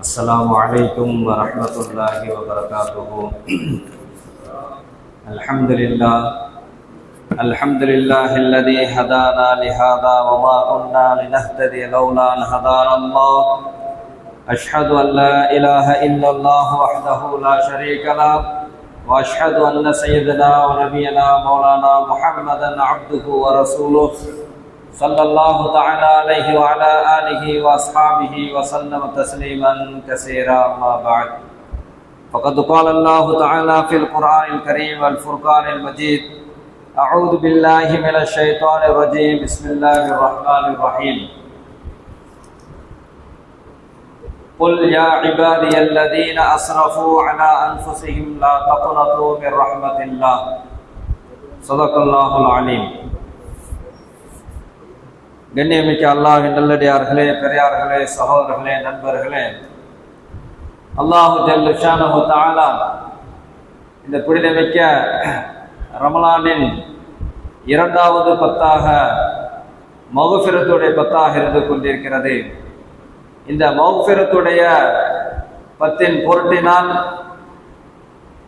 السلام عليكم ورحمة الله وبركاته. الحمد لله. الحمد لله الذي هدانا لهذا وما كنا لنهتدي لولا أن هدانا الله. أشهد أن لا إله إلا الله وحده لا شريك له. وأشهد أن سيدنا ونبينا مولانا محمدا عبده ورسوله صلى الله تعالى عليه وعلى آله وأصحابه وسلم تسليما كثيرا أما بعد. فقد قال الله تعالى في القرآن الكريم والفرقان المجيد أعوذ بالله من الشيطان الرجيم بسم الله الرحمن الرحيم. قل يا عبادي الذين أسرفوا على أنفسهم لا تقنطوا من رحمة الله صدق الله العليم கண்ணியமிக்க அல்லாஹின் நல்லடியார்களே பெரியார்களே சகோதரர்களே நண்பர்களே அல்லாஹு ஜல்லு ஷானஹு தஆலா இந்த புனிதமிக்க ரமலானின் இரண்டாவது பத்தாக மகுஃபிரத்துடைய பத்தாக இருந்து கொண்டிருக்கிறது இந்த மௌஃபிரத்துடைய பத்தின் பொருட்டினால்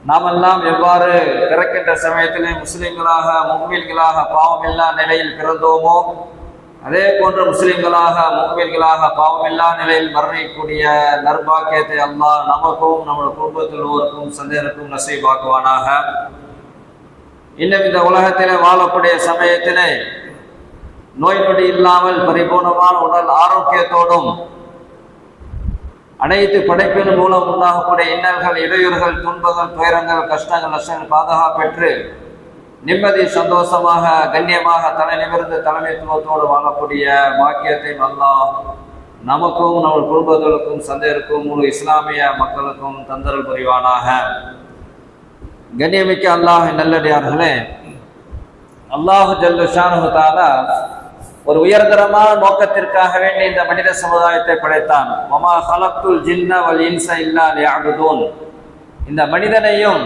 நாமெல்லாம் எவ்வாறு பிறக்கின்ற சமயத்திலே முஸ்லிம்களாக முக்மீன்களாக பாவமில்லா நிலையில் பிறந்தோமோ அதே போன்று முஸ்லிம்களாக முக்மீன்களாக பாவமில்லா நிலையில் மரணிக்கூடிய நர்பாக்கியத்தை அல்லாஹ் நமக்கும் நம்ம குடும்பத்தில் ஒருவருக்கும் சந்தேகருக்கும் நசைபாக்குவானாக. இன்னும் இந்த உலகத்திலே வாழக்கூடிய சமயத்திலே நோய் நொடி இல்லாமல் பரிபூர்ணமான உடல் ஆரோக்கியத்தோடும் அனைத்து படைப்பின் மூலம் உண்டாகக்கூடிய இன்னல்கள் இடையூறுகள் துன்பங்கள் துயரங்கள் கஷ்டங்கள் நஷ்டங்கள் பாதுகாப்பெற்று நிம்மதி சந்தோஷமாக கண்ணியமாக தலை நிமிர்ந்து தலைமைத்துவத்தோடு வாழக்கூடிய பாக்கியத்தை நல்லா நமக்கும் நமது குடும்பங்களுக்கும் சந்தையருக்கும் முழு இஸ்லாமிய மக்களுக்கும் தந்தரல் புரிவானாக. கண்ணியமிக்க அல்லாஹ் நல்லடியார்களே அல்லாஹு ஜல்லு ஷானு தாலா ஒரு உயர்தரமான நோக்கத்திற்காக வேண்டி இந்த மனித சமுதாயத்தை படைத்தான். மமா ஜின்ன இன்ச இல்லா இந்த மனிதனையும்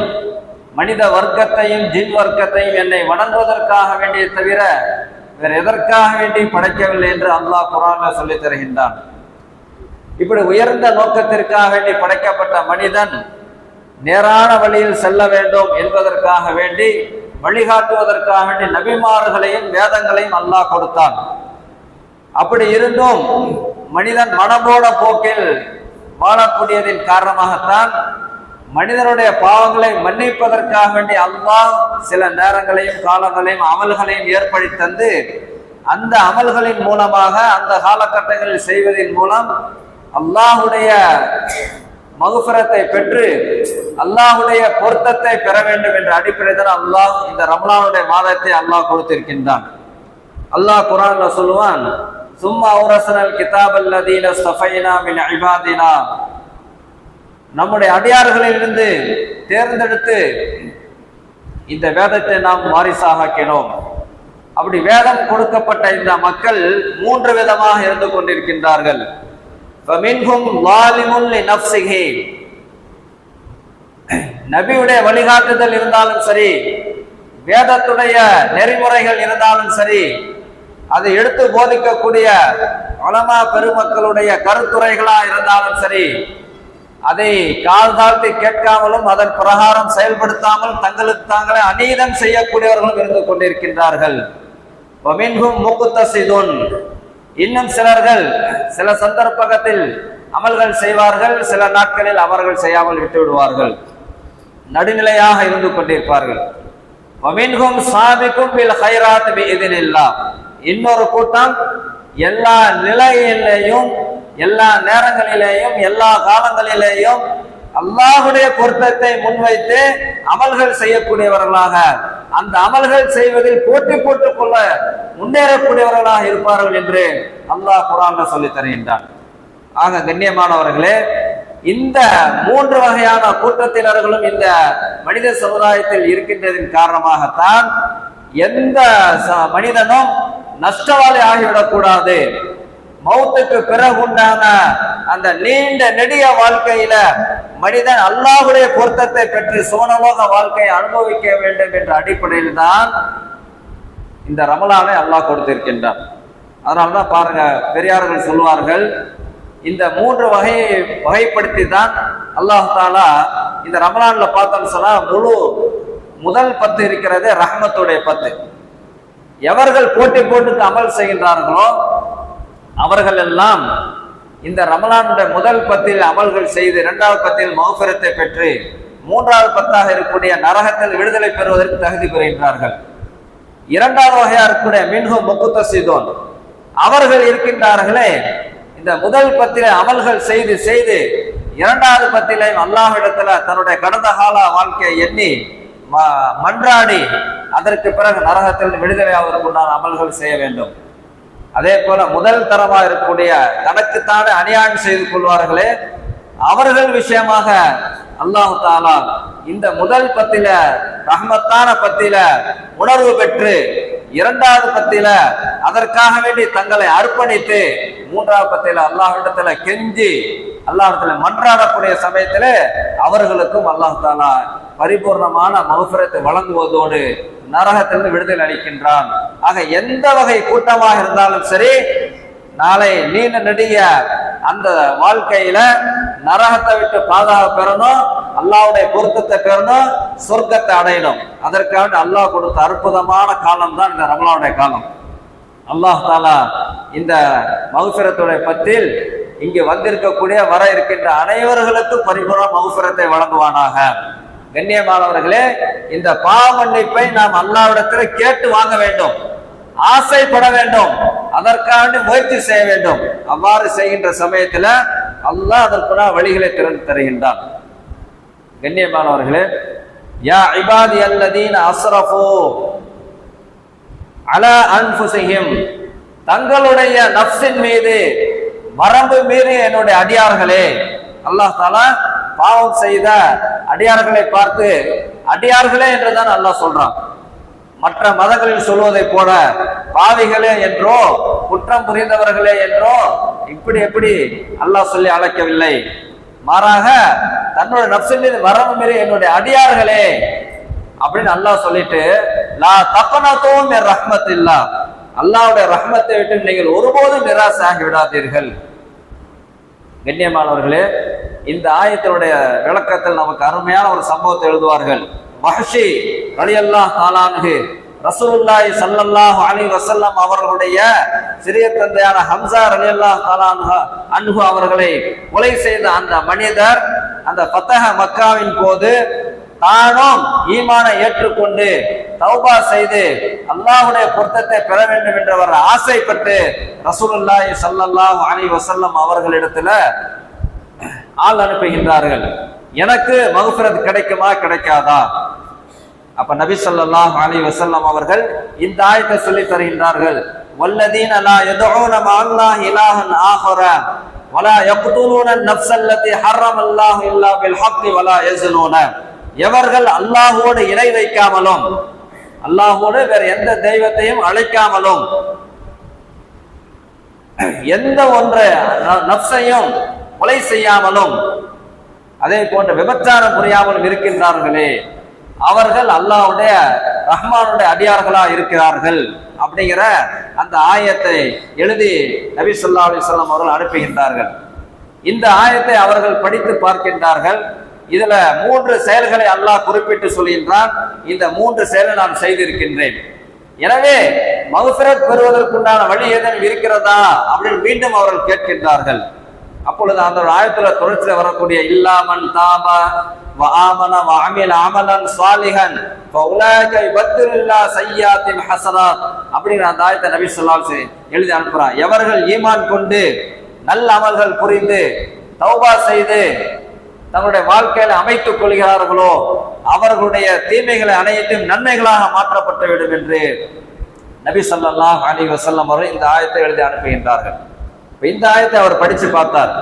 மனித வர்க்கத்தையும் ஜின் வர்க்கத்தையும் என்னை வணங்குவதற்காக வேண்டிய தவிர வேற எதற்காக வேண்டி படைக்கவில்லை என்று அல்லாஹ் குரான்ல சொல்லித் தருகின்றான். இப்படி உயர்ந்த நோக்கத்திற்காக வேண்டி படைக்கப்பட்ட மனிதன் நேரான வழியில் செல்ல வேண்டும் என்பதற்காக வேண்டி வழிகாட்டுவதற்காக வேண்டி நபிமார்களையும் வேதங்களையும் அல்லாஹ் கொடுத்தான். அப்படி இருந்தும் மனிதன் மனமோட போக்கில் வாழக்கூடியதின் காரணமாகத்தான் மனிதனுடைய பாவங்களை மன்னிப்பதற்காக வேண்டி அல்லாஹ் சில நேரங்களையும் காலங்களையும் அமல்களையும் ஏற்படுத்தி தந்து அந்த அமல்களின் மூலமாக அந்த காலகட்டங்களில் செய்வதன் மூலம் அல்லாஹுடைய மகுஃபரத்தை பெற்று அல்லாஹுடைய பொருத்தத்தை பெற வேண்டும் என்ற அடிப்படையில் அல்லாஹ் இந்த ரமலானுடைய மாதத்தை அல்லாஹ் கொடுத்திருக்கின்றான். அல்லாஹ் குரான்ல சொல்லுவான் சும்மா உரசனல் கிதாப் அல்லதீன சஃபைனா மின் இபாதினா. நம்முடைய அடியார்களிலிருந்து தேர்ந்தெடுத்து இந்த வேதத்தை நாம் வாரிசாகினோம் அப்படி வேதம் கொடுக்கப்பட்ட இந்த மக்கள் மூன்று விதமாக இருந்து கொண்டிருக்கின்றார்கள். நபியுடைய வழிகாட்டுதல் இருந்தாலும் சரி வேதத்துடைய நெறிமுறைகள் இருந்தாலும் சரி அதை எடுத்து போதிக்கக்கூடிய வளமா பெருமக்களுடைய கருத்துரைகளா இருந்தாலும் சரி அதை கால் தாழ்த்தி கேட்காமலும் அதன் பிரகாரம் செயல்படுத்தாமல் தங்களுக்கு தாங்களே அநீதம் செய்யக்கூடியவர்களும் இருந்து கொண்டிருக்கின்றார்கள். இன்னும் சிலர்கள் சில சந்தர்ப்பத்தில் அமல்கள் செய்வார்கள் சில நாட்களில் அவர்கள் செய்யாமல் விட்டு விடுவார்கள் நடுநிலையாக இருந்து கொண்டிருப்பார்கள். இன்னொரு கூட்டம் எல்லா நிலையிலேயும் எல்லா நேரங்களிலேயும் எல்லா காலங்களிலேயும் அல்லாஹுடைய பொருத்தத்தை முன்வைத்து அமல்கள் செய்யக்கூடியவர்களாக அந்த அமல்கள் செய்வதில் போட்டி போட்டுக் கொள்ள முன்னேறக்கூடியவர்களாக இருப்பார்கள் என்று அல்லாஹ் குரான் சொல்லி தருகின்றான். ஆக கண்ணியமானவர்களே இந்த மூன்று வகையான கூட்டத்தினர்களும் இந்த மனித சமுதாயத்தில் இருக்கின்றதின் காரணமாகத்தான் எந்த மனிதனும் நஷ்டவாளி ஆகிவிடக்கூடாது. மௌத்துக்கு பிறகு உண்டான அந்த நீண்ட நெடிய வாழ்க்கையில மனிதன் அல்லாவுடைய பொருத்தத்தை பெற்று சோனலோக வாழ்க்கையை அனுபவிக்க வேண்டும் என்ற அடிப்படையில் தான் இந்த ரமலானை அல்லாஹ் கொடுத்திருக்கின்றான். அதனால தான் பாருங்க பெரியார்கள் சொல்வார்கள் இந்த மூன்று வகையை வகைப்படுத்தி தான் அல்லாஹ் தாலா இந்த ரமலான்ல பார்த்தோம்னு சொன்னா முழு முதல் பத்து இருக்கிறது ரஹ்மத்துடைய பத்து. எவர்கள் போட்டி போட்டு அமல் செய்கின்றார்களோ அவர்கள் எல்லாம் இந்த ரமலானுடைய முதல் பத்தில் அமல்கள் செய்து இரண்டாவது பத்தில் மௌபரத்தை பெற்று மூன்றாவது பத்தாக இருக்கக்கூடிய நரகத்தில் விடுதலை பெறுவதற்கு தகுதி பெறுகின்றார்கள் இரண்டாவது வகையா இருக்கக்கூடிய மின்ஹு முக்குத்த சிதோன். அவர்கள் இருக்கின்றார்களே இந்த முதல் பத்தில அமல்கள் செய்து செய்து இரண்டாவது பத்திலையும் அல்லாஹிடத்துல தன்னுடைய கடந்த கால வாழ்க்கையை எண்ணி ம- மன்றாடி அதற்கு பிறகு நரகத்தில் விடுதலை ஆவதற்குண்டான அமல்கள் செய்ய வேண்டும். அதே போல முதல் தரமா இருக்கக்கூடிய தனக்குத்தானே அநியாயம் செய்து கொள்வார்களே அவர்கள் விஷயமாக அல்லாஹு தாலா இந்த முதல் பத்தில ரஹ்மத்தான பத்தில உணர்வு பெற்று இரண்டாவது பத்தில அதற்காக வேண்டி தங்களை அர்ப்பணித்து மூன்றாவது பத்தில அல்லாஹிடத்துல கெஞ்சி அல்லாஹிடத்துல மன்றாடக்கூடிய சமயத்துல அவர்களுக்கும் அல்லாஹு தாலா பரிபூர்ணமான மகசுரத்தை வழங்குவதோடு நரகத்திலிருந்து விடுதலை அளிக்கின்றான். ஆக எந்த வகை கூட்டமாக இருந்தாலும் சரி நாளை நீண்ட நெடிய அந்த வாழ்க்கையில நரகத்தை விட்டு பாதுகாப்பு பெறணும் அல்லாஹ்வுடைய பொருத்தத்தை பெறணும் சொர்க்கத்தை அடையணும். அதற்காக அல்லாஹ் கொடுத்த அற்புதமான காலம் தான் இந்த ரமலாவுடைய காலம். அல்லாஹ் தாலா இந்த மகுஃபிரத்துடைய பத்தில் இங்கு வந்திருக்கக்கூடிய வர இருக்கின்ற அனைவர்களுக்கும் பரிபூர்ண மகுஃபிரத்தை வழங்குவானாக. கண்ணியமானவர்களே இந்த பாவ மன்னிப்பை நாம் அல்லாவிடத்தில் கேட்டு வாங்க வேண்டும். ஆசைப்பட வேண்டும். அதற்காக முயற்சி செய்ய வேண்டும். அவ்வாறு செய்கின்ற சமயத்துல அல்லாஹ் அதற்குனா வழிகளை திறந்து தருகின்றான். கண்ணியமானவர்களே யா இபாதி அல்லதீன் அஸ்ரஃபு அல அன்புசையும் தங்களுடைய நப்சின் மீது வரம்பு மீறி என்னுடைய அடியார்களே அல்லாஹ் தாலா பாவம் செய்த அடியார்களை பார்த்து அடியார்களே என்றுதான் அல்லாஹ் சொல்றான். மற்ற மதங்களில் சொல்வதை போல பாவிகளே என்றோ குற்றம் புரிந்தவர்களே என்றோ இப்படி எப்படி அல்லாஹ் சொல்லி அழைக்கவில்லை. மாறாக தன்னோட நப்சின் மீது வரம்பு மீறி என்னுடைய அடியார்களே அப்படின்னு அல்லாஹ் சொல்லிட்டு நான் தப்பனத்தோம் என் ரஹ்மத் இல்லா அல்லாவுடைய ரஹ்மத்தை விட்டு நீங்கள் ஒருபோதும் நிராசாகி விடாதீர்கள். கண்ணியமானவர்களே இந்த ஆயத்தினுடைய விளக்கத்தில் நமக்கு அருமையான ஒரு சம்பவத்தை எழுதுவார்கள். மஹஷி ரலியல்லா தாலான்ஹு ரசூலுல்லாஹி சல்லல்லாஹ் அலி வசல்லம் அவர்களுடைய சிறிய தந்தையான ஹம்சா ரலியல்லா தாலான்ஹு அன்ஹு அவர்களை கொலை செய்த அந்த மனிதர் அந்த பத்தக மக்காவின் போது தானும் ஈமானை ஏற்றுக்கொண்டு தௌபா செய்து அல்லாஹுடைய பொருத்தத்தை பெற வேண்டும் என்றவர் ஆசைப்பட்டு ரசூலுல்லாஹி சல்லல்லாஹ் அலி வசல்லம் அவர்களிடத்துல ஆள் அனுப்புகின்றார்கள் எனக்கு மகுஃபிரத் கிடைக்குமா கிடைக்காதா அப்ப நபி ஸல்லல்லாஹு அலைஹி வஸல்லம் அவர்கள் இந்த ஆயத்தை சொல்லி தருகின்றார்கள் வல்லதீன லா யதுஊன மஅல்லாஹி இலாஹன் ஆஹர வலா யக்துலூன النفس التي حرم الله الا بالحق ولا يزنون எவர்கள் அல்லாஹ்வோடு இணை வைக்காமலும் அல்லாஹ்வோடு வேற எந்த தெய்வத்தையும் அழைக்காமலும் எந்த ஒன்று ந- நப்சையும் கொலை செய்யாமலும் அதே போன்ற விபச்சாரம் புரியாமலும் இருக்கின்றார்களே. அவர்கள் அல்லாவுடைய ரஹ்மானுடைய அடியார்களா இருக்கிறார்கள் அப்படிங்கிற அந்த ஆயத்தை எழுதி நபி சொல்லா அலிஸ்லாம் அவர்கள் அனுப்புகின்றார்கள். இந்த ஆயத்தை அவர்கள் படித்து பார்க்கின்றார்கள். இதுல மூன்று செயல்களை அல்லாஹ் குறிப்பிட்டு சொல்கின்றான். இந்த மூன்று செயலை நான் செய்திருக்கின்றேன். எனவே மகுசரத் பெறுவதற்குண்டான வழி ஏதேனும் இருக்கிறதா அப்படின்னு மீண்டும் அவர்கள் கேட்கின்றார்கள். அப்பொழுது அந்த ஒரு ஆயத்துல தொடர்ச்சியில் வரக்கூடிய இல்லாமன் தாப وآمن وعمل عملا صالحا فأولئك يبدل الله سيئاتهم حسنات அப்படிங்கிற அந்த ஆயத்தை நபி ஸல்லல்லாஹு அலைஹி வஸல்லம் எழுதி அனுப்புறான் எவர்கள் ஈமான் கொண்டு நல்ல அமல்கள் புரிந்து தௌபா செய்து தங்களுடைய வாழ்க்கையில அமைத்துக் கொள்கிறார்களோ அவர்களுடைய தீமைகளை அனைத்தும் நன்மைகளாக மாற்றப்பட்டுவிடும் என்று நபி ஸல்லல்லாஹு அலைஹி வஸல்லம் அவர்கள் இந்த ஆயத்தை எழுதி அனுப்புகின்றார்கள் இப்ப இந்த ஆயத்தை அவர் படித்து பார்த்தார்.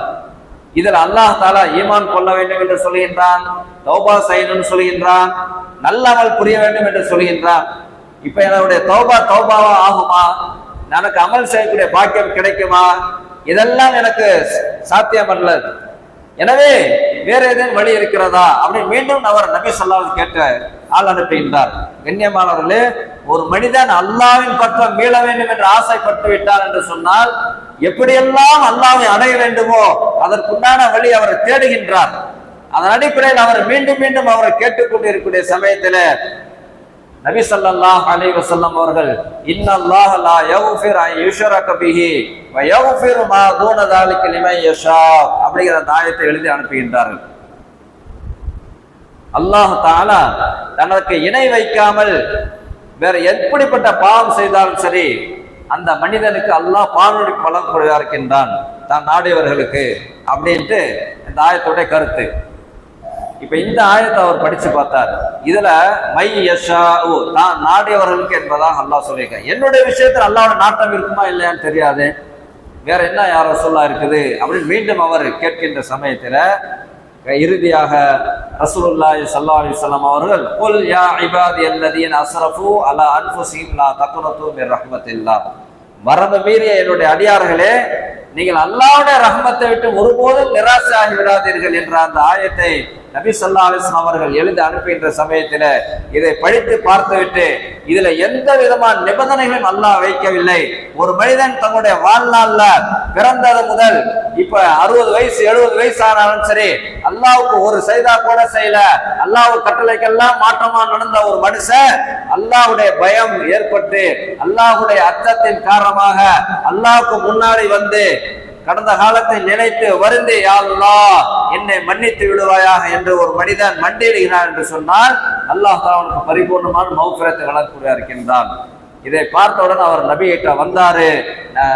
இதில் அல்லாஹ் தாலா ஈமான் கொள்ள வேண்டும் என்று சொல்கின்றான் தௌபா செய்யணும்னு சொல்கின்றான் நல்ல அமல் புரிய வேண்டும் என்று சொல்கின்றான். இப்ப என்னுடைய தௌபா தௌபாவா ஆகுமா? எனக்கு அமல் செய்யக்கூடிய பாக்கியம் கிடைக்குமா? இதெல்லாம் எனக்கு சாத்தியம் அல்ல எனவே வேற ஏதேனும் வழி இருக்கிறதா? அப்படின்னு மீண்டும் அவர் நபி சொல்லாமல் கேட்ட ஆள் அனுப்புகின்றார். கண்ணியமானவர்களே ஒரு மனிதன் அல்லாவின் பக்கம் மீள வேண்டும் என்று ஆசைப்பட்டு விட்டார் என்று சொன்னால் எப்படியெல்லாம் அல்லாவை அடைய வேண்டுமோ அதற்குண்டான வழி அவர் தேடுகின்றார். அதன் அடிப்படையில் அவர் மீண்டும் மீண்டும் அவரை கேட்டுக்கொண்டு சமயத்தில் நபி சல்லாஹ் அலி வசல்லம் அவர்கள் இன்னல்லாஹ லா யக்ஃபிர் அன் யுஷ்ரக பிஹி வ யக்ஃபிர் மா தூன தாலிக லிமன் யஷா அப்படிங்கிற தாயத்தை எழுதி அனுப்புகின்றார்கள். அல்லாஹ் தாலா தனக்கு இணை வைக்காமல் வேற எப்படிப்பட்ட பாவம் செய்தாலும் சரி அந்த மனிதனுக்கு அல்லாஹ் பானுடி பலன் கொடுவா இருக்கின்றான் தான் நாடியவர்களுக்கு அப்படின்ட்டு இந்த ஆயத்தோடைய கருத்து. இப்போ இந்த ஆயத்தை அவர் படிச்சு பார்த்தார். இதில் மை யஷா ஓ நான் நாடியவர்களுக்கு என்பதாக அல்லாஹ் சொல்லியிருக்கேன். என்னுடைய விஷயத்தில் அல்லாவோட நாட்டம் இருக்குமா இல்லையான்னு தெரியாது. வேற என்ன யாரோ சொல்லா இருக்குது அப்படின்னு மீண்டும் அவர் கேட்கின்ற சமயத்தில் இறுதியாக ரசூலுல்லாஹி ஸல்லல்லாஹு அலைஹி வஸல்லம் அவர்கள் குல் யா இபாதி அல்லதீன அஸ்ரஃபு அலா அன்ஃபுஸிஹிம் லா தக்னது மின் ரஹ்மத்தில்லாஹ் வரம்பு மீறிய என்னுடைய அடியார்களே நீங்கள் அல்லாஹ்வுடைய ரஹ்மத்தை விட்டு ஒருபோதும் நிராசையாகி விடாதீர்கள் என்ற அந்த ஆயத்தை நபி சொல்லா அலிஸ்லாம் அவர்கள் எழுதி அனுப்புகின்ற சமயத்தில் இதை படித்து பார்த்துவிட்டு இதுல எந்த விதமான நிபந்தனைகளும் அல்லாஹ் வைக்கவில்லை. ஒரு மனிதன் தன்னுடைய வாழ்நாள்ல பிறந்தது முதல் இப்ப அறுபது வயசு எழுபது வயசு ஆனாலும் சரி அல்லாவுக்கு ஒரு செய்தா கூட செய்யல. அல்லாஹ் கட்டளைக்கெல்லாம் மாற்றமா நடந்த ஒரு மனுஷன் அல்லாஹ்வுடைய பயம் ஏற்பட்டு அல்லாஹ்வுடைய அச்சத்தின் காரணமாக அல்லாவுக்கு முன்னாடி வந்து கடந்த காலத்தை நினைத்து வருந்தி யா என்னை மன்னித்து விடுவாயாக என்று ஒரு மனிதன் மண்டியிடுகிறான் என்று சொன்னால் அல்லாஹ் அவனுக்கு பரிபூர்ணமான மௌஃபிரத்தை வழங்கக்கூடிய இருக்கின்றான். இதை பார்த்தவுடன் அவர் நபிகிட்ட வந்தாரு. களிமா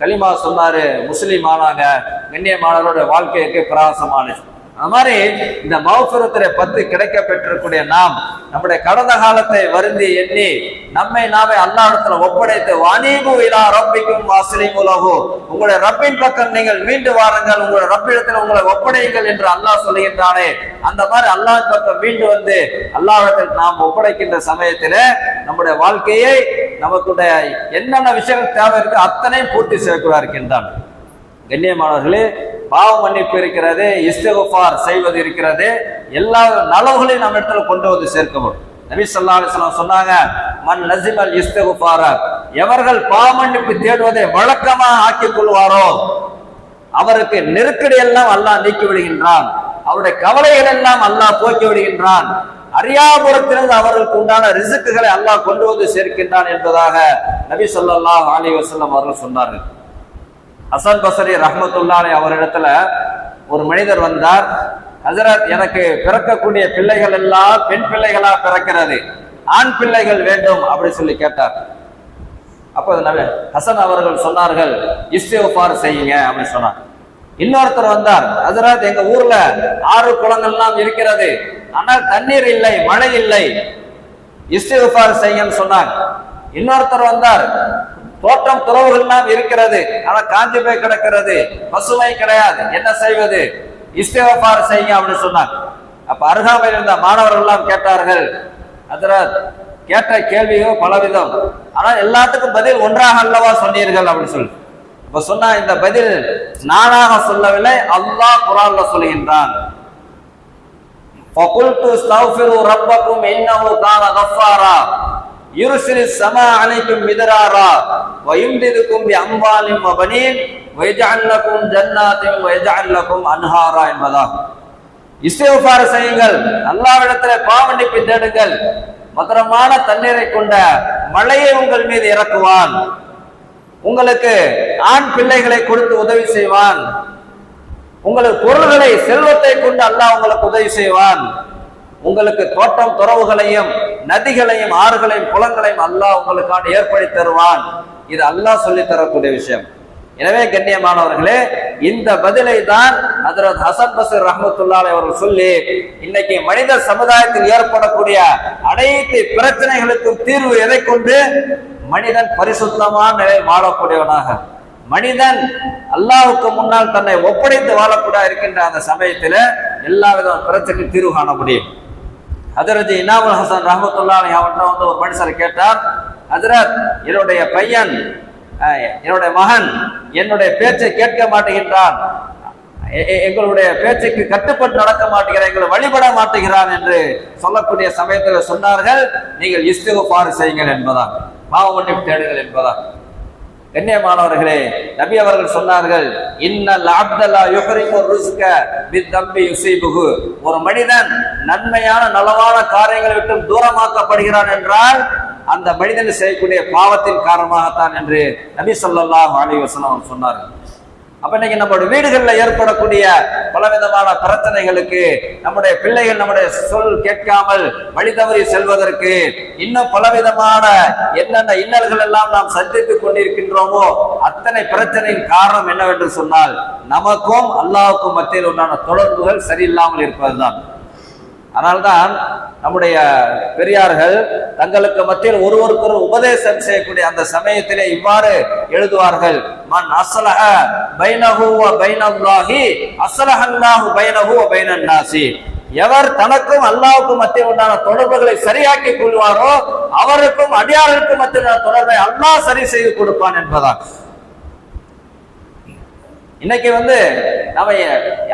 கலிமா சொன்னாரு முஸ்லீம் ஆனாங்க கண்ணியமானவருடைய வாழ்க்கைக்கு பிரகாசமான மாதிரி இந்த மௌஃபிரத்திலே பத்து கிடைக்க பெற்றிருக்கூடிய நாம் நம்முடைய கடந்த காலத்தை வருந்தி எண்ணி நம்மை நாமே அல்லாடத்துல ஒப்படைத்து வானீபு இலா ரப்பிக்கும் வாசலிம் உலகோ. உங்களுடைய ரப்பின் பக்கம் நீங்கள் மீண்டு வாருங்கள் உங்களுடைய ரப்பிடத்தில் உங்களை ஒப்படையுங்கள் என்று அல்லாஹ் சொல்லுகின்றானே. அந்த மாதிரி அல்லாஹ் பக்கம் மீண்டு வந்து அல்லாஹிடத்தில் நாம் ஒப்படைக்கின்ற சமயத்தில் நம்முடைய வாழ்க்கையை நமக்குடைய என்னென்ன விஷயங்கள் தேவை இருக்கு அத்தனையும் பூர்த்தி செய்யக்கூடா இருக்கின்றான் கண்ணியமானவர்களே பாவ மன்னிப்பு இருக்கிறது இஸ்திகுஃபார் செய்வது இருக்கிறது. எல்லா நலவுகளையும் நம்ம இடத்துல கொண்டு வந்து சேர்க்கப்படும். நபி சொல்லா அலிஸ்லாம் சொன்னாங்க மன் நசிமல் இஸ்திகுஃபார எவர்கள் பாவ மன்னிப்பு தேடுவதை வழக்கமா ஆக்கிக் கொள்வாரோ அவருக்கு நெருக்கடி எல்லாம் அல்லாஹ் நீக்கி விடுகின்றான். அவருடைய கவலைகள் எல்லாம் அல்லாஹ் போக்கி விடுகின்றான். அரியாபுரத்திலிருந்து அவர்களுக்கு உண்டான ரிசுக்குகளை அல்லாஹ் கொண்டு வந்து சேர்க்கின்றான் என்பதாக நபி ஸல்லல்லாஹு அலி வசல்லம் அவர்கள் சொன்னார்கள். ஹசன் பசரி ரஹ்மத்துல்லாஹி அவரிடத்துல ஒரு மனிதர் வந்தார். ஹசரத் எனக்கு பிறக்கக்கூடிய பிள்ளைகள் எல்லாம் பெண் பிள்ளைகளா பிறக்கிறது. ஆண் பிள்ளைகள் வேண்டும் அப்படி சொல்லி கேட்டார். அப்ப ஹசன் அவர்கள் சொன்னார்கள் இஸ்திஃபார் செய்யுங்க அப்படின்னு சொன்னார். இன்னொருத்தர் வந்தார் ஹசரத் எங்க ஊர்ல ஆறு குளங்கள்லாம் இருக்கிறது. ஆனால் தண்ணீர் இல்லை மழை இல்லை. இஸ்திஃபார் செய்யுன்னு சொன்னார். இன்னொருத்தர் வந்தார் தோட்டம் துறவுகள்லாம் இருக்கிறது ஆனா காஞ்சி போய் கிடக்கிறது பசுமை கிடையாது என்ன செய்வது இஸ்திஃபார் செய்யுங்க அப்படின்னு சொன்னாங்க அப்ப அருகாமையில் இருந்த மாணவர்கள் எல்லாம் கேட்டார்கள் ஹஜரத் கேட்ட கேள்வியோ பலவிதம் ஆனால் எல்லாத்துக்கும் பதில் ஒன்றாக அல்லவா சொன்னீர்கள் அப்படின்னு சொல்லி இப்ப சொன்னா இந்த பதில் நானாக சொல்லவில்லை அல்லாஹ் குரான்ல சொல்லுகின்றான் فقلت استغفروا ربكم انه كان غفارا يرسل السماء عليكم مدرارا வயும்திருக்கும் அம்பாலிம் அபனீன் வைஜால்லக்கும் ஜன்னாத்தின் வைஜால்லக்கும் அன்ஹாரா என்பதாகும் இஸ்திஃபார செய்யுங்கள் அல்லாவிடத்துல பாவண்டிப்பு தேடுங்கள் மதுரமான தண்ணீரை கொண்ட மழையை உங்கள் மீது இறக்குவான் உங்களுக்கு ஆண் பிள்ளைகளை கொடுத்து உதவி செய்வான் உங்களுக்கு பொருள்களை செல்வத்தை கொண்டு அல்லாஹ் உங்களுக்கு உதவி செய்வான் உங்களுக்கு தோட்டம் துறவுகளையும் நதிகளையும் ஆறுகளையும் குளங்களையும் அல்லாஹ் உங்களுக்கான ஏற்படுத்தி தருவான் இது அல்லாஹ் சொல்லி தரக்கூடிய விஷயம். எனவே கண்ணியமானவர்களே இந்த பதிலை தான் ஹஜரத் ஹசன் பசர் ரஹமத்துல்லாலை அவர்கள் சொல்லி இன்னைக்கு மனித சமுதாயத்தில் ஏற்படக்கூடிய அனைத்து பிரச்சனைகளுக்கும் தீர்வு எதை கொண்டு? மனிதன் பரிசுத்தமான நிலையில் வாழக்கூடியவனாக. மனிதன் அல்லாவுக்கு முன்னால் தன்னை ஒப்படைத்து வாழக்கூட இருக்கின்ற அந்த சமயத்தில் எல்லா வித பிரச்சனைக்கும் தீர்வு காண முடியும். ஹதரத் இனாமுல் ஹசன் ரஹமத்துல்லா அவன்கிட்ட வந்து ஒரு மனுஷர் கேட்டார் அதிரத் என்னுடைய பையன் என்னுடைய மகன் என்னுடைய பேச்சை கேட்க மாட்டேங்கின்றான் எங்களுடைய பேச்சுக்கு கட்டுப்பட்டு நடக்க மாட்டேங்கிறான் எங்களை வழிபட மாட்டேங்கிறான் என்று சொல்லக்கூடிய சமயத்தில் சொன்னார்கள். நீங்கள் இஸ்திகுபார் செய்யுங்கள் என்பதான் மாவட்டம் தேடுங்கள் என்பதான் கண்ணியமானவர்களே நபி அவர்கள் சொன்னார்கள் இன்னல் அப்தல்லா யுஹரிமு ருஸ்க பித்தம்பி யுசைபுகு ஒரு மனிதன் நன்மையான நலவான காரியங்களை விட்டு தூரமாக்கப்படுகிறான் என்றால் அந்த மனிதன் செய்யக்கூடிய பாவத்தின் காரணமாகத்தான் என்று நபி ஸல்லல்லாஹு அலைஹி வஸல்லம் சொன்னார் சொன்னார்கள். அப்ப இன்னைக்கு நம்மளுடைய வீடுகளில் ஏற்படக்கூடிய பலவிதமான பிரச்சனைகளுக்கு நம்முடைய பிள்ளைகள் நம்முடைய சொல் கேட்காமல் வழி தவறி செல்வதற்கு இன்னும் பலவிதமான என்னென்ன இன்னல்கள் எல்லாம் நாம் சந்தித்துக் கொண்டிருக்கின்றோமோ அத்தனை பிரச்சனையின் காரணம் என்னவென்று சொன்னால் நமக்கும் அல்லாவுக்கும் மத்தியில் உண்டான தொடர்புகள் சரியில்லாமல் இருப்பதுதான். அதனால்தான் நம்முடைய பெரியார்கள் தங்களுக்கு மத்தியில் ஒருவருக்கொரு உபதேசம் செய்யக்கூடிய அந்த சமயத்திலே இவ்வாறு எழுதுவார்கள். மன் அசலஹ பைனஹு வ பைனல்லாஹி அஸ்லஹல்லாஹு பைனஹு வ நாசி எவர் தனக்கும் அல்லாவுக்கும் மத்தியில் உண்டான தொடர்புகளை சரியாக்கி கொள்வாரோ அவருக்கும் அடியாருக்கும் மத்தியிலான தொடர்பை அல்லாஹ் சரி செய்து கொடுப்பான் என்பதான் இன்னைக்கு வந்து நம்ம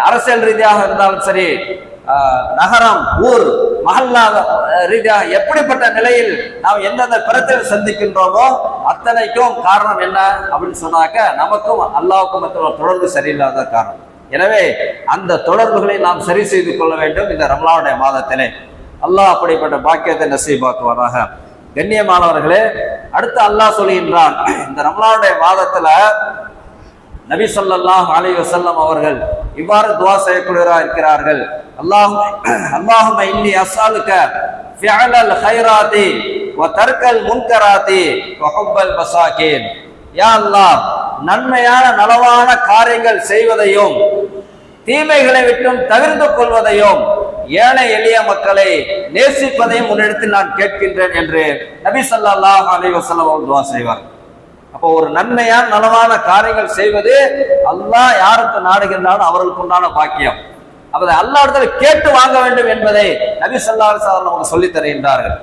அரசியல் ரீதியாக இருந்தாலும் சரி நகரம் ஊர் மஹல்லா ரீதியாக எப்படிப்பட்ட நிலையில் நாம் எந்தெந்த பிரச்சனை சந்திக்கின்றோமோ அத்தனைக்கும் காரணம் என்ன அப்படின்னு சொன்னாக்க நமக்கும் அல்லாவுக்கும் தொடர்பு சரியில்லாத காரணம். எனவே அந்த தொடர்புகளை நாம் சரி செய்து கொள்ள வேண்டும் இந்த ரம்லாவுடைய மாதத்திலே. அல்லாஹ் அப்படிப்பட்ட பாக்கியத்தை நசீபாக்குவாராக கண்ணியமானவர்களே அடுத்து அல்லாஹ் சொல்கின்றான் இந்த ரம்லாவுடைய மாதத்துல நபி ஸல்லல்லாஹு அலைஹி வசல்லம் அவர்கள் இவ்வாறு துவா செய்யக்கூடியவராக இருக்கிறார்கள். அல்லாஹ் அல்லாஹும்ம இன்னி அசாலுக்க ஃபிஅலல் ஹைராதி வ தர்க்கல் முன்கராதி வ ஹுப்பல் மசாகின். யா அல்லாஹ் நன்மையான நலவான காரியங்கள் செய்வதையும் தீமைகளை விட்டும் தவிர்த்து கொள்வதையும் ஏழை எளிய மக்களை நேசிப்பதையும் முன்னெடுத்து நான் கேட்கின்றேன் என்று நபி ஸல்லல்லாஹு அலி வசல்லம் துவா செய்வார் அப்போ ஒரு நன்மையான நலமான காரியங்கள் செய்வது அல்லாஹ் யாருக்கு நாடுகின்றாலும் அவர்களுக்கு உண்டான பாக்கியம். அப்ப அல்லா இடத்துல கேட்டு வாங்க வேண்டும் என்பதை நபி ஸல்லல்லாஹு அலைஹி வஸல்லம் நமக்கு சொல்லித் தருகின்றார்கள்.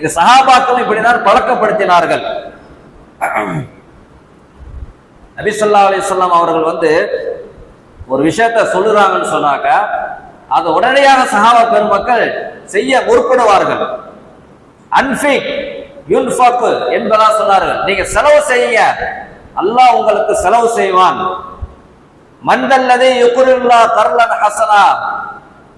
இது சஹாபாக்களும் இப்படிதான் பழக்கப்படுத்தினார்கள். நபி சொல்லா அலைஹி அவர்கள் வந்து ஒரு விஷயத்த சொல்லுறாங்கன்னு சொன்னாக்க அதை உடனடியாக சஹாபா பெருமக்கள் செய்ய முற்படுவார்கள். அன்பிக் யுன்ஃபாக்கு என்பதா சொன்னார்கள். நீங்க செலவு செய்யுங்க. அல்லாஹ் உங்களுக்கு செலவு செய்வான். மந்தல்லதே யுக்குருல்லா கர்லன் ஹசனா.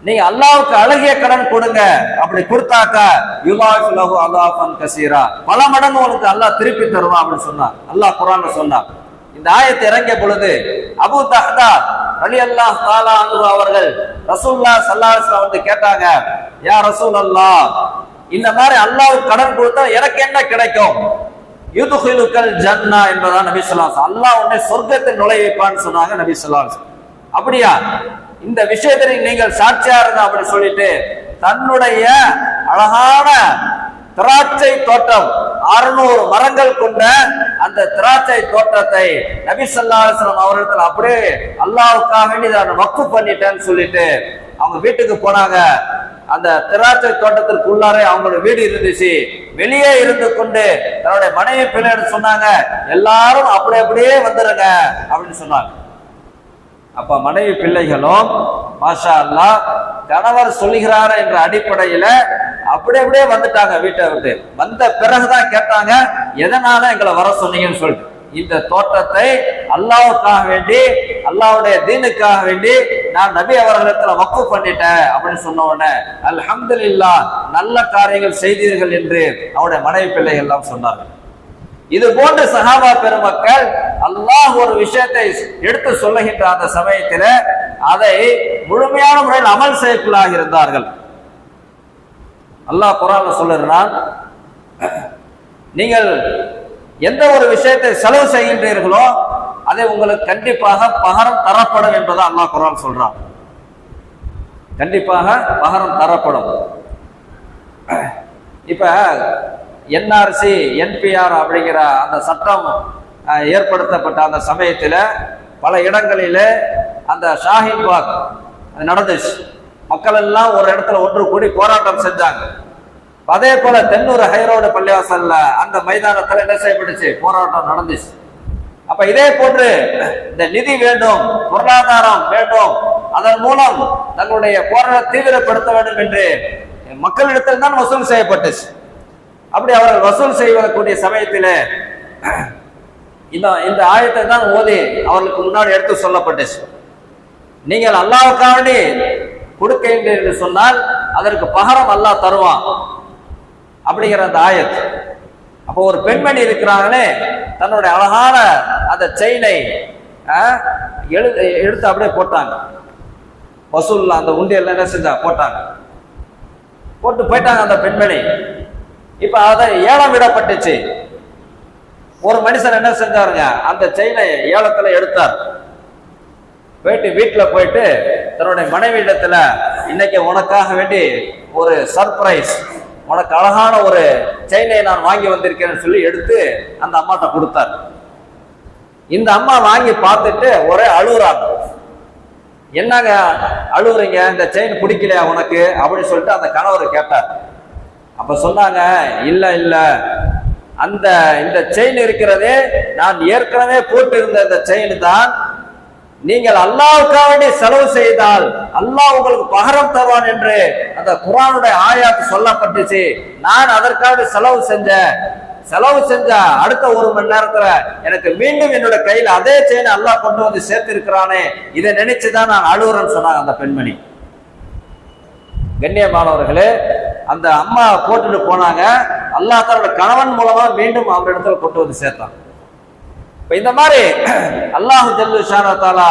நீங்க அல்லாவுக்கு அழகிய கடன் கொடுங்க. அப்படி கொடுத்தாக்கா யுலாஃபு லஹு அல்லாஃபன் கசீரா. பல மடங்கு உங்களுக்கு அல்லாஹ் திருப்பி தருவான் அப்படின்னு சொன்னான் அல்லாஹ் குரான் சொன்னான் இந்த ஆயத்தை இறங்கிய பொழுது அபூ தஹ்தா அல்லாஹ் தாலா அன்ஹு அவர்கள் ரசூல்லா ஸல்லல்லாஹு வந்து கேட்டாங்க யா ரசூலல்லாஹ் இந்த மாதிரி அல்லாஹ்வுக்கு கடன் கொடுத்தா எனக்கு என்ன கிடைக்கும்? யுதுஹிலுக்கல் ஜன்னா என்பதான் நபி ஸல்லல்லாஹு அல்லாஹ் உன்னை சொர்க்கத்தை நுழைய வைப்பான்னு சொன்னாங்க நபி ஸல்லல்லாஹு அப்படியா? இந்த விஷயத்தில் நீங்கள் சாட்சியா இருங்க அப்படி சொல்லிட்டு தன்னுடைய அழகான திராட்சை தோட்டம் அறுநூறு மரங்கள் கொண்ட அந்த திராட்சை தோட்டத்தை நபி ஸல்லல்லாஹு அலைஹி அப்படியே அல்லாவுக்காக வேண்டி நான் வக்கு பண்ணிட்டேன்னு சொல்லிட்டு அவங்க வீட்டுக்கு போனாங்க. அந்த திராட்சை தோட்டத்திற்குள்ளாரே அவங்களோட வீடு இருந்துச்சு. வெளியே இருந்து கொண்டு தன்னுடைய மனைவி பிள்ளைன்னு சொன்னாங்க எல்லாரும் அப்படி அப்படியே வந்துருங்க அப்படின்னு சொன்னாங்க. அப்ப மனைவி பிள்ளைகளும் மாஷா அல்லாஹ் கணவர் சொல்லுகிறார் என்ற அடிப்படையில அப்படி அப்படியே வந்துட்டாங்க வீட்டை விட்டு. வந்த பிறகுதான் கேட்டாங்க எதனால எங்களை வர சொன்னீங்கன்னு சொல்லிட்டு. இந்த தோட்டத்தை அல்லாவுக்காக வேண்டி அல்லாவுடைய தீனுக்காக வேண்டி நான் நபி அவர்களிடத்துல வக்கு பண்ணிட்டேன் அப்படின்னு சொன்ன உடனே அல்ஹம்துலில்லாஹ் நல்ல காரியங்கள் செய்தீர்கள் என்று அவருடைய மனைவி பிள்ளைகள் எல்லாம் சொன்னார்கள். இது போன்ற சஹாபா பெருமக்கள் அல்லாஹ் ஒரு விஷயத்தை எடுத்து சொல்லுகின்ற அந்த சமயத்தில் அதை முழுமையான முறையில் அமல் செய்யக்குள்ளாக இருந்தார்கள். அல்லாஹ் குரான் சொல்லுறான் நீங்கள் எந்த ஒரு விஷயத்தை செலவு செய்கின்றீர்களோ அதை உங்களுக்கு கண்டிப்பாக பகரம் தரப்படும் என்பதை அல்லா குரான் சொல்றான். கண்டிப்பாக பகரம் தரப்படும். இப்ப என்ஆர்சி என்பிஆர் அப்படிங்கிற அந்த சட்டம் ஏற்படுத்தப்பட்ட அந்த சமயத்தில் பல இடங்களில் அந்த ஷாஹின் பாக் நடந்துச்சு. மக்கள் எல்லாம் ஒரு இடத்துல ஒன்று கூடி போராட்டம் செஞ்சாங்க. அதே போல தென்னூர் ஹைரோடு பள்ளிவாசல்ல அந்த மைதானத்தில் என்ன செய்யப்பட்டுச்சு? போராட்டம் நடந்துச்சு. அப்ப இதே போன்று இந்த நிதி வேண்டும் பொருளாதாரம் வேண்டும் அதன் மூலம் தங்களுடைய போராட்டம் தீவிரப்படுத்த வேண்டும் என்று மக்களிடத்தில் தான் வசூல் செய்யப்பட்டுச்சு. அப்படி அவர்கள் வசூல் செய்வதற்குரிய சமயத்தில் இந்த இந்த ஆயத்தை தான் ஓதி அவர்களுக்கு முன்னாடி எடுத்து சொல்லப்பட்டுச்சு. நீங்கள் அல்லாவுக்காண்டி கொடுக்கின்ற என்று சொன்னால் அதற்கு பகரம் அல்லாஹ் தருவான். அப்படிங்கிற அந்த ஆயத். அப்போ ஒரு பெண்மணி இருக்கிறாங்களே தன்னுடைய அழகான அந்த செயினை எழு எடுத்து அப்படியே போட்டாங்க. வசூல் அந்த உண்டியெல்லாம் என்ன செஞ்சா போட்டாங்க. போட்டு போயிட்டாங்க அந்த பெண்மணி. இப்போ அதை ஏலம் விடப்பட்டுச்சு. ஒரு மனுஷன் என்ன செஞ்சாருங்க அந்த செயினை ஏலத்தில் எடுத்தார். போயிட்டு வீட்டில் போயிட்டு தன்னுடைய மனைவி இடத்துல இன்னைக்கு உனக்காக வேண்டி ஒரு சர்ப்ரைஸ் உனக்கு அழகான ஒரு செயினை நான் வாங்கி வந்திருக்கேன்னு சொல்லி எடுத்து அந்த அம்மாட்ட கொடுத்தார். இந்த அம்மா வாங்கி பார்த்துட்டு ஒரே அழுகுறாங்க. என்னங்க அழுகுறீங்க? இந்த செயின் பிடிக்கலையா உனக்கு? அப்படின்னு சொல்லிட்டு அந்த கணவர் கேட்டார். அப்ப சொன்னாங்க இல்ல இல்ல. அந்த இந்த செயின் இருக்கிறதே நான் ஏற்கனவே போட்டு இருந்த இந்த செயின் தான் நீங்கள் அல்லாவுக்காக வேண்டி செலவு செய்தால் அல்லாஹ் உங்களுக்கு பகரம் தருவான் என்று அந்த குரானுடைய ஆயாத்து சொல்லப்பட்டுச்சு. நான் அதற்காக செலவு செஞ்சேன். செலவு செஞ்ச அடுத்த ஒரு மணி நேரத்துல எனக்கு மீண்டும் என்னோட கையில அதே செயின் அல்லாஹ் கொண்டு வந்து சேர்த்து இருக்கிறானே இதை நினைச்சுதான் நான் அழுகுறேன்னு சொன்னாங்க அந்த பெண்மணி. கண்ணியமானவர்களே அந்த அம்மா போட்டுட்டு போனாங்க. அல்லாஹ் தன்னோட கணவன் மூலமா மீண்டும் அவர் இடத்துல கொண்டு வந்து சேர்த்தான். இப்போ இந்த மாதிரி அல்லாஹு ஜல்லு ஷானா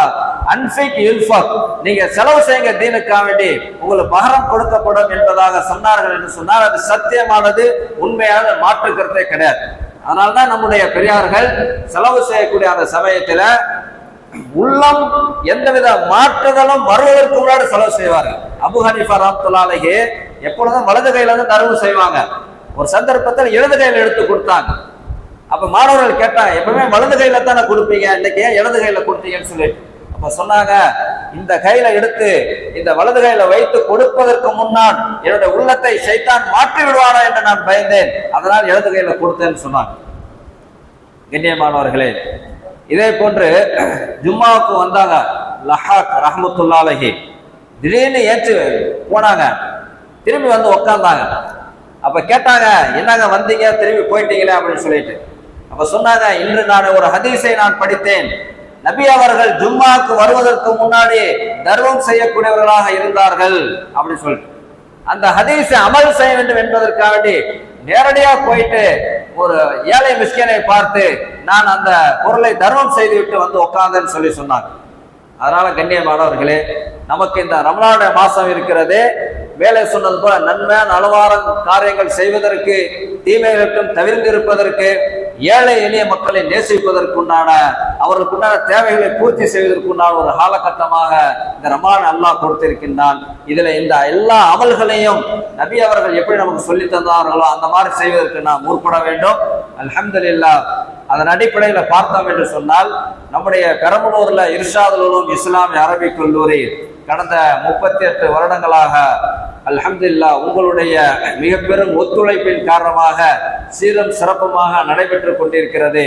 அன்ஃபிக் யுல்ஃபக் நீங்க செலவு செய்யுங்க தீனுக்காக வேண்டி உங்களுக்கு பகரம் கொடுக்கப்படும் என்பதாக சொன்னார்கள் என்று சொன்னால் அது சத்தியமானது உண்மையான மாற்று கருத்தே கிடையாது. அதனால்தான் நம்முடைய பெரியார்கள் செலவு செய்யக்கூடிய அந்த சமயத்தில் உள்ளம் எந்தவித மாற்றுதலும் வருவதற்கு முன்னாடி செலவு செய்வார்கள். அபு ஹனிஃபா ராம்துல்லாலேயே எப்பொழுதும் வலது கையில இருந்து தருவு செய்வாங்க. ஒரு சந்தர்ப்பத்தில் இடது கையில் எடுத்து கொடுத்தாங்க. அப்ப மாணவர்கள் கேட்டாங்க எப்பவுமே வலது கையில தானே கொடுப்பீங்க? இன்னைக்கு ஏன் இடது கையில கொடுத்தீங்கன்னு சொல்லிட்டு அப்ப சொன்னாங்க இந்த கையில எடுத்து இந்த வலது கையில வைத்து கொடுப்பதற்கு முன்னால் என்னுடைய உள்ளத்தை சைத்தான் மாற்றி விடுவாரா என்று நான் பயந்தேன். அதனால் இடது கையில கொடுத்தேன்னு சொன்னாங்க. கண்ணியமானவர்களே இதே போன்று ஜும்மாவுக்கு வந்தாங்க லஹாக் ரஹமத்துல்லாலஹி திடீர்னு ஏற்று போனாங்க. திரும்பி வந்து உக்காந்தாங்க. அப்ப கேட்டாங்க என்னங்க வந்தீங்க? திரும்பி போயிட்டீங்களே அப்படின்னு சொல்லிட்டு. அப்ப சொன்னாங்க இன்று நான் ஒரு ஹதீஸை நான் படித்தேன். நபி அவர்கள் ஜும்மாவுக்கு வருவதற்கு முன்னாடி தர்மம் செய்யக்கூடியவர்களாக இருந்தார்கள் அப்படின்னு சொல்லிட்டு. அந்த ஹதீஸை அமல் செய்ய வேண்டும் என்பதற்காக வேண்டி நேரடியா போயிட்டு ஒரு ஏழை மிஸ்கினை பார்த்து நான் அந்த பொருளை தர்மம் செய்து விட்டு வந்து உட்கார்ந்தேன்னு சொல்லி சொன்னாங்க. அதனால கண்ணியமானவர்களே நமக்கு இந்த ரமலானுடைய மாசம் இருக்கிறதே. வேலை சொன்னது போல நன்மையான நலவார காரியங்கள் செய்வதற்கு தீமைகளுக்கும் தவிர்ந்திருப்பதற்கு ஏழை எளிய மக்களை நேசிப்பதற்குண்டான அவர்களுக்குண்டான தேவைகளை பூர்த்தி செய்வதற்குண்டான ஒரு காலகட்டமாக இந்த ரமான் அல்லாஹ் கொடுத்திருக்கின்றான். இதுல இந்த எல்லா அமல்களையும் நபி அவர்கள் எப்படி நமக்கு சொல்லி தந்தார்களோ அந்த மாதிரி செய்வதற்கு நாம் முற்பட வேண்டும். அல்ஹம்துலில்லா அதன் அடிப்படையில் பார்த்தோம் என்று சொன்னால் நம்முடைய பெரம்பலூர்ல இர்ஷாதுலும் இஸ்லாமிய அரபிக் கல்லூரி கடந்த முப்பத்தி எட்டு வருடங்களாக அல்ஹம்துல்லா உங்களுடைய மிக பெரும் ஒத்துழைப்பின் காரணமாக சீரம் சிறப்புமாக நடைபெற்று கொண்டிருக்கிறது.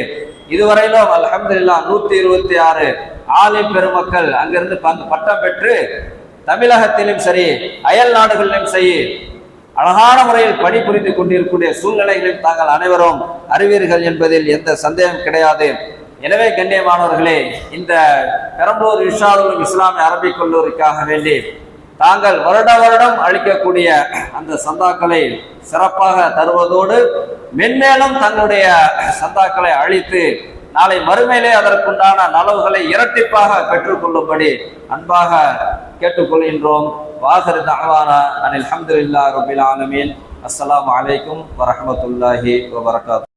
இதுவரையிலும் அல்ஹம்துல்லா நூத்தி இருபத்தி ஆறு ஆலிம் பெருமக்கள் அங்கிருந்து பங்கு பட்டம் பெற்று தமிழகத்திலும் சரி அயல் நாடுகளிலும் சரி அழகான முறையில் பணிபுரிந்து கொண்டிருக்கக்கூடிய சூழ்நிலைகளில் தாங்கள் அனைவரும் அறிவீர்கள் என்பதில் எந்த சந்தேகம் கிடையாது. எனவே கண்ணியமானவர்களே இந்த பெரம்பலூர் விஷாலும் இஸ்லாமிய அரபிக் கல்லூரிக்காக வேண்டி தாங்கள் வருட வருடம் அளிக்கக்கூடிய அந்த சந்தாக்களை சிறப்பாக தருவதோடு மென்மேலும் தங்களுடைய சந்தாக்களை அழித்து நாளை மறுமையிலே அதற்குண்டான நலவுகளை இரட்டிப்பாக பெற்றுக்கொள்ளும்படி அன்பாக கேட்டுக்கொள்கின்றோம். வாசரி தகவானா அனில் அஹமதுல்லா ரபில் ஆலமீன். அஸ்லாம் அலைக்கும் வரமத்துல்லாஹி வபரகாத்து